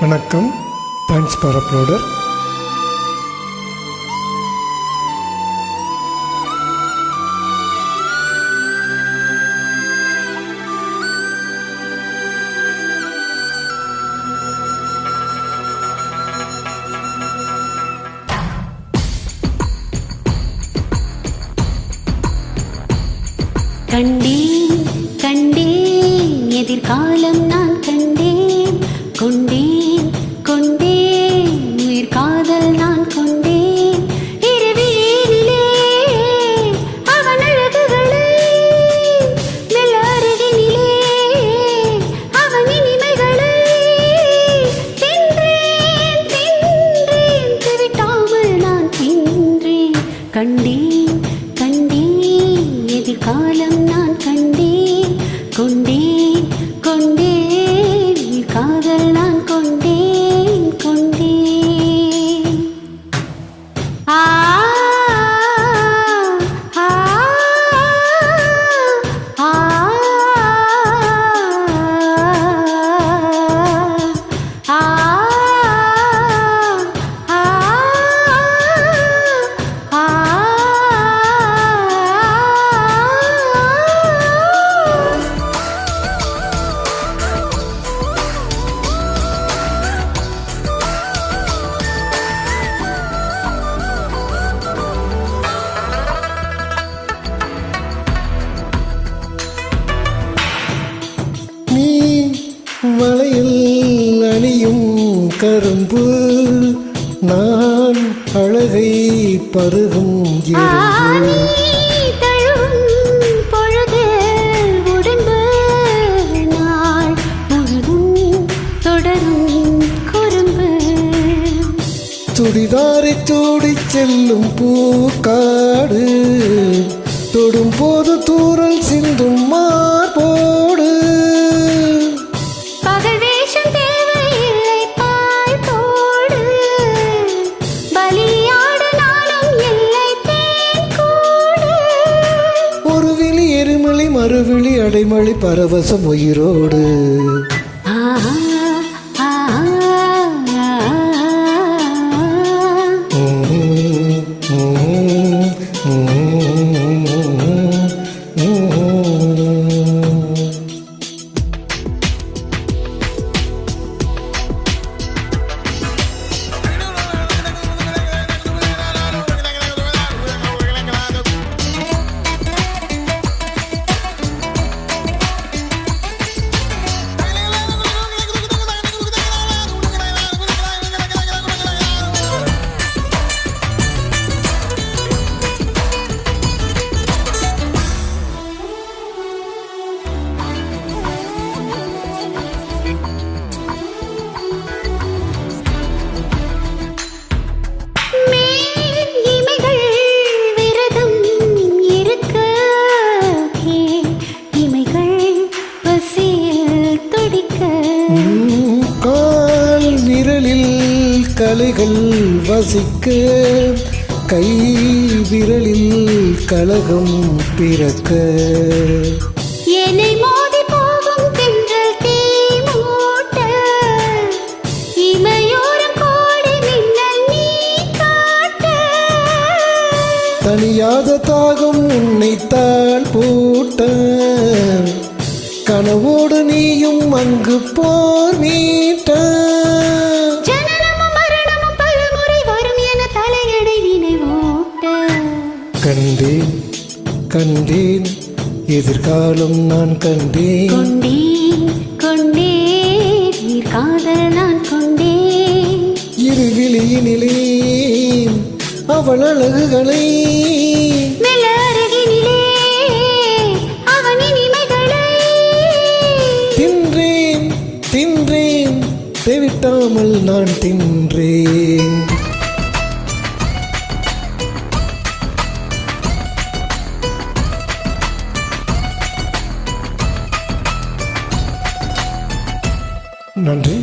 வணக்கம். Thanks for uploader கண்டேன் கண்டேன் எதிர்காலம் நான் எதிர்காலம் நான் அழகை பருகும் எறும்பு துடிதாரை தூடிச் செல்லும் பூக்காடு தொடும் போது தூரல் சிந்தும் மறுவிழி அடைமொழி பரவசம் உயிரோடு. கலைகள் வசிக்க கை விரலில் கலகம் பிறக்க. தனியாத தாகம் உன்னைத்தான் பூட்ட. கனவோடு நீயும் அங்கு போர் மீட்ட கண்டேன் கண்டேன். எதிர்காலம் நான் கண்டேன். கொண்டேன் கொண்டேன். நீர் காதல் நான் கொண்டேன். இரு விழியினிலே அவள் அழகுகளை. தின்றேன் தின்றேன். தெவிட்டாமல் நான் தின்றேன். நன்றி